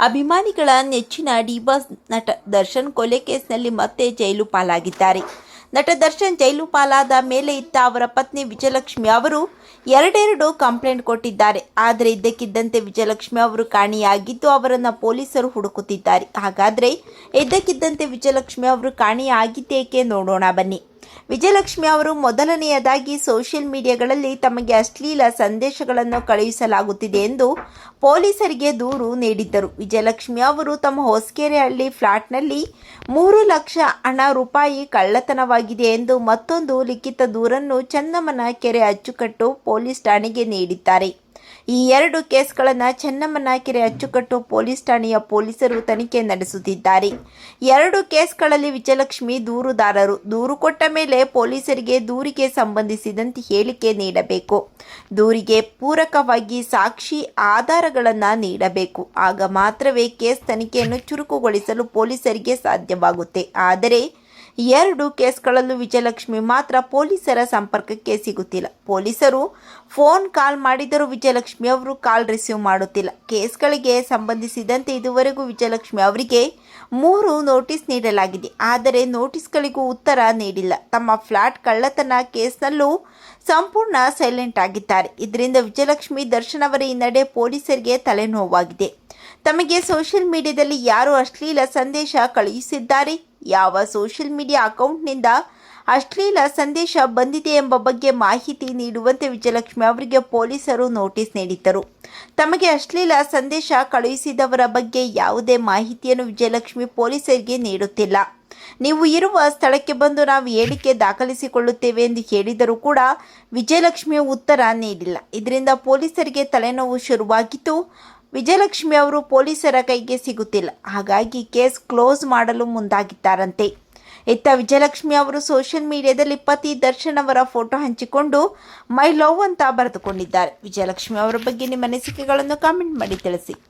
ಅಭಿಮಾನಿಗಳ ನೆಚ್ಚಿನ ಡಿಬಾಸ್ ನಟ ದರ್ಶನ್ ಕೊಲೆ ಕೇಸ್ನಲ್ಲಿ ಮತ್ತೆ ಜೈಲು ಪಾಲಾಗಿದ್ದಾರೆ. ನಟ ದರ್ಶನ್ ಜೈಲು ಪಾಲಾದ ಮೇಲೆ ಇದ್ದ ಅವರ ಪತ್ನಿ ವಿಜಯಲಕ್ಷ್ಮಿ ಅವರು ಎರಡೆರಡು ಕಂಪ್ಲೇಂಟ್ ಕೊಟ್ಟಿದ್ದಾರೆ. ಆದರೆ ಇದ್ದಕ್ಕಿದ್ದಂತೆ ವಿಜಯಲಕ್ಷ್ಮಿ ಅವರು ಕಾಣಿಯಾಗಿದ್ದು, ಅವರನ್ನು ಪೊಲೀಸರು ಹುಡುಕುತ್ತಿದ್ದಾರೆ. ಹಾಗಾದರೆ ಇದ್ದಕ್ಕಿದ್ದಂತೆ ವಿಜಯಲಕ್ಷ್ಮಿ ಅವರು ಕಾಣೆಯಾಗಿದ್ದೇಕೆ ನೋಡೋಣ ಬನ್ನಿ. ವಿಜಯಲಕ್ಷ್ಮಿ ಅವರು ಮೊದಲನೆಯದಾಗಿ ಸೋಷಿಯಲ್ ಮೀಡಿಯಾಗಳಲ್ಲಿ ತಮಗೆ ಅಶ್ಲೀಲ ಸಂದೇಶಗಳನ್ನು ಕಳುಹಿಸಲಾಗುತ್ತಿದೆ ಎಂದು ಪೊಲೀಸರಿಗೆ ದೂರು ನೀಡಿದ್ದರು. ವಿಜಯಲಕ್ಷ್ಮಿ ಅವರು ತಮ್ಮ ಹೊಸಕೆರೆಹಳ್ಳಿ ಫ್ಲಾಟ್ನಲ್ಲಿ ಮೂರು ಲಕ್ಷ ಹಣ ರೂಪಾಯಿ ಕಳ್ಳತನವಾಗಿದೆ ಎಂದು ಮತ್ತೊಂದು ಲಿಖಿತ ದೂರನ್ನು ಚನ್ನಮ್ಮನ ಕೆರೆ ಅಚ್ಚುಕಟ್ಟು ಪೊಲೀಸ್ ಠಾಣೆಗೆ ನೀಡಿದ್ದಾರೆ. ಈ ಎರಡು ಕೇಸ್ಗಳನ್ನು ಚೆನ್ನಮ್ಮನ ಕೆರೆ ಅಚ್ಚುಕಟ್ಟು ಪೊಲೀಸ್ ಠಾಣೆಯ ಪೊಲೀಸರು ತನಿಖೆ ನಡೆಸುತ್ತಿದ್ದಾರೆ. ಎರಡು ಕೇಸ್ಗಳಲ್ಲಿ ವಿಜಯಲಕ್ಷ್ಮಿ ದೂರುದಾರರು. ದೂರು ಕೊಟ್ಟ ಮೇಲೆ ಪೊಲೀಸರಿಗೆ ದೂರಿಗೆ ಸಂಬಂಧಿಸಿದಂತೆ ಹೇಳಿಕೆ ನೀಡಬೇಕು. ದೂರಿಗೆ ಪೂರಕವಾಗಿ ಸಾಕ್ಷಿ ಆಧಾರಗಳನ್ನು ನೀಡಬೇಕು. ಆಗ ಮಾತ್ರವೇ ಕೇಸ್ ತನಿಖೆಯನ್ನು ಚುರುಕುಗೊಳಿಸಲು ಪೊಲೀಸರಿಗೆ ಸಾಧ್ಯವಾಗುತ್ತೆ. ಆದರೆ ಎರಡು ಕೇಸ್ಗಳಲ್ಲೂ ವಿಜಯಲಕ್ಷ್ಮಿ ಮಾತ್ರ ಪೊಲೀಸರ ಸಂಪರ್ಕಕ್ಕೆ ಸಿಗುತ್ತಿಲ್ಲ. ಪೊಲೀಸರು ಫೋನ್ ಕಾಲ್ ಮಾಡಿದರೂ ವಿಜಯಲಕ್ಷ್ಮಿ ಅವರು ಕಾಲ್ ರಿಸೀವ್ ಮಾಡುತ್ತಿಲ್ಲ. ಕೇಸ್ಗಳಿಗೆ ಸಂಬಂಧಿಸಿದಂತೆ ಇದುವರೆಗೂ ವಿಜಯಲಕ್ಷ್ಮಿ ಅವರಿಗೆ ಮೂರು ನೋಟಿಸ್ ನೀಡಲಾಗಿದೆ. ಆದರೆ ನೋಟಿಸ್ಗಳಿಗೂ ಉತ್ತರ ನೀಡಿಲ್ಲ. ತಮ್ಮ ಫ್ಲಾಟ್ ಕಳ್ಳತನ ಕೇಸ್ನಲ್ಲೂ ಸಂಪೂರ್ಣ ಸೈಲೆಂಟ್ ಆಗಿದ್ದಾರೆ. ಇದರಿಂದ ವಿಜಯಲಕ್ಷ್ಮಿ ದರ್ಶನ್ ಅವರ ಈ ನಡೆ ಪೊಲೀಸರಿಗೆ ತಲೆನೋವಾಗಿದೆ. ತಮಗೆ ಸೋಷಿಯಲ್ ಮೀಡಿಯಾದಲ್ಲಿ ಯಾರು ಅಶ್ಲೀಲ ಸಂದೇಶ ಕಳುಹಿಸಿದ್ದಾರೆ? ಯಾವ ಸೋಷಿಯಲ್ ಮೀಡಿಯಾ ಅಕೌಂಟ್ನಿಂದ ಅಶ್ಲೀಲ ಸಂದೇಶ ಬಂದಿದೆ ಎಂಬ ಬಗ್ಗೆ ಮಾಹಿತಿ ನೀಡುವಂತೆ ವಿಜಯಲಕ್ಷ್ಮಿ ಅವರಿಗೆ ಪೊಲೀಸರು ನೋಟಿಸ್ ನೀಡಿದ್ದರು. ತಮಗೆ ಅಶ್ಲೀಲ ಸಂದೇಶ ಕಳುಹಿಸಿದವರ ಬಗ್ಗೆ ಯಾವುದೇ ಮಾಹಿತಿಯನ್ನು ವಿಜಯಲಕ್ಷ್ಮಿ ಪೊಲೀಸರಿಗೆ ನೀಡುತ್ತಿಲ್ಲ. ನೀವು ಇರುವ ಸ್ಥಳಕ್ಕೆ ಬಂದು ನಾವು ಹೇಳಿಕೆ ದಾಖಲಿಸಿಕೊಳ್ಳುತ್ತೇವೆ ಎಂದು ಹೇಳಿದರೂ ಕೂಡ ವಿಜಯಲಕ್ಷ್ಮಿ ಉತ್ತರ ನೀಡಿಲ್ಲ. ಇದರಿಂದ ಪೊಲೀಸರಿಗೆ ತಲೆನೋವು ಶುರುವಾಗಿತ್ತು. ವಿಜಯಲಕ್ಷ್ಮಿ ಅವರು ಪೊಲೀಸರ ಕೈಗೆ ಸಿಗುತ್ತಿಲ್ಲ. ಹಾಗಾಗಿ ಕೇಸ್ ಕ್ಲೋಸ್ ಮಾಡಲು ಮುಂದಾಗಿದ್ದಾರಂತೆ. ಇತ್ತ ವಿಜಯಲಕ್ಷ್ಮಿ ಅವರು ಸೋಷಿಯಲ್ ಮೀಡಿಯಾದಲ್ಲಿ ಪತಿ ದರ್ಶನ್ ಅವರ ಫೋಟೋ ಹಂಚಿಕೊಂಡು, ಮೈ ಲವ್ ಅಂತ ಬರೆದುಕೊಂಡಿದ್ದಾರೆ. ವಿಜಯಲಕ್ಷ್ಮಿ ಅವರ ಬಗ್ಗೆ ನಿಮ್ಮ ಅನಿಸಿಕೆಗಳನ್ನು ಕಾಮೆಂಟ್ ಮಾಡಿ ತಿಳಿಸಿ.